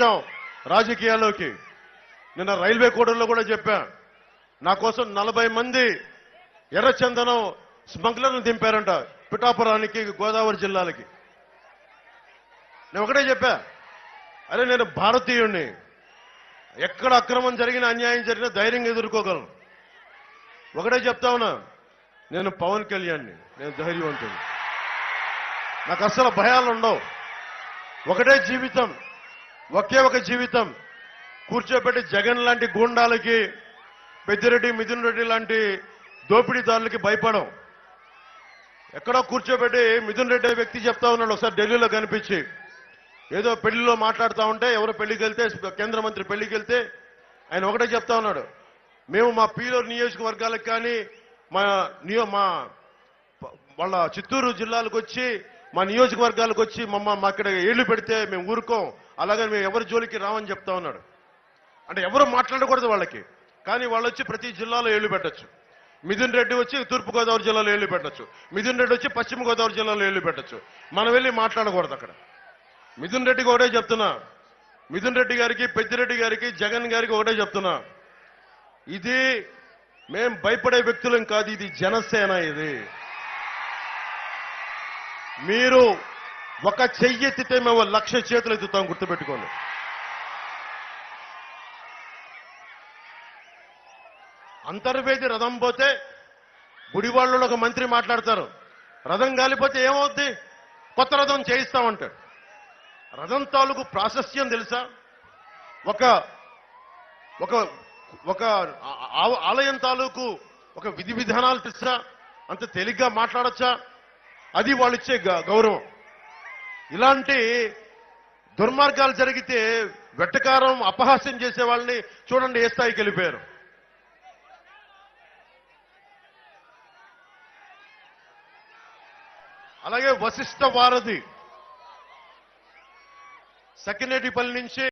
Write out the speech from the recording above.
వచ్చాం రాజకీయాల్లోకి. నిన్న రైల్వే కోడల్లో కూడా చెప్పా నా కోసం నలభై మంది ఎర్రచందనం స్మగ్లర్లు దింపారంట పిఠాపురానికి గోదావరి జిల్లాలకి. నేను ఒకటే చెప్పా అరే నేను భారతీయుణ్ణి. ఎక్కడ అక్రమం జరిగిన అన్యాయం జరిగినా ధైర్యంగా ఎదుర్కోగలను. ఒకటే చెప్తా ఉన్నా నేను పవన్ కళ్యాణ్ని నేను ధైర్యవంతుడు నాకు అస్సలు భయాలు ఉండవు ఒకటే జీవితం ఒకే ఒక జీవితం. కూర్చోబెట్టి జగన్ లాంటి గూండాలకి పెద్దిరెడ్డి మిథున్ రెడ్డి లాంటి దోపిడీదారులకి భయపడం. ఎక్కడో కూర్చోబెట్టి మిథున్ రెడ్డి వ్యక్తి చెప్తా ఉన్నాడు ఒకసారి ఢిల్లీలో కనిపించి. ఏదో పెళ్ళిలో మాట్లాడుతూ ఉంటే ఎవరో పెళ్ళికి వెళ్తే కేంద్ర మంత్రి పెళ్ళికి వెళ్తే ఆయన ఒకటే చెప్తా ఉన్నాడు. మేము మా పీలో నియోజకవర్గాలకు కానీ మా నియో మా వాళ్ళ చిత్తూరు జిల్లాలకు వచ్చి మా నియోజకవర్గాలకు వచ్చి మమ్మ మా ఇక్కడ ఏళ్ళు పెడితే మేము ఊరుకోం. అలాగని మేము ఎవరి జోలికి రామని చెప్తా ఉన్నాడు. అంటే ఎవరు మాట్లాడకూడదు వాళ్ళకి. కానీ వాళ్ళు వచ్చి ప్రతి జిల్లాలో ఏళ్ళు పెట్టచ్చు. మిథున్ రెడ్డి వచ్చి తూర్పుగోదావరి జిల్లాలో ఏళ్ళు పెట్టచ్చు. మిథున్ రెడ్డి వచ్చి పశ్చిమ గోదావరి జిల్లాలో ఏళ్ళు పెట్టచ్చు. మనం వెళ్ళి మాట్లాడకూడదు అక్కడ. మిథున్ రెడ్డికి ఒకటే చెప్తున్నా. మిథున్ రెడ్డి గారికి పెద్దిరెడ్డి గారికి జగన్ గారికి ఒకటే చెప్తున్నా. ఇది మేం భయపడే వ్యక్తులం కాదు ఇది జనసేన ఇది. మీరు ఒక చెయ్యి ఎత్తితే మేము లక్ష చేతులు ఎత్తుతాం గుర్తుపెట్టుకోండి. అంతర్వేది రథం పోతే గుడివాళ్ళలో ఒక మంత్రి మాట్లాడతారు. రథం గాలిపోతే ఏమవుద్ది? కొత్త రథం చేయిస్తామంటాడు. రథం తాలూకు ప్రాశస్యం తెలుసా? ఒక ఒక ఒక ఆ- ఆలయం తాలూకు ఒక విధి విధానాలు తెలుసా? అంత తేలిగ్గా మాట్లాడచ్చా? అది వాళ్ళు ఇచ్చే గ- గౌరవం. ఇలాంటి దుర్మార్గాలు జరిగితే వెట్టకారం అపహాస్యం చేసే వాళ్ళని చూడండి ఏ స్థాయికి వెళ్ళిపోయారు. అలాగే వశిష్ఠ వారధి సకినేటిపల్లి నుంచి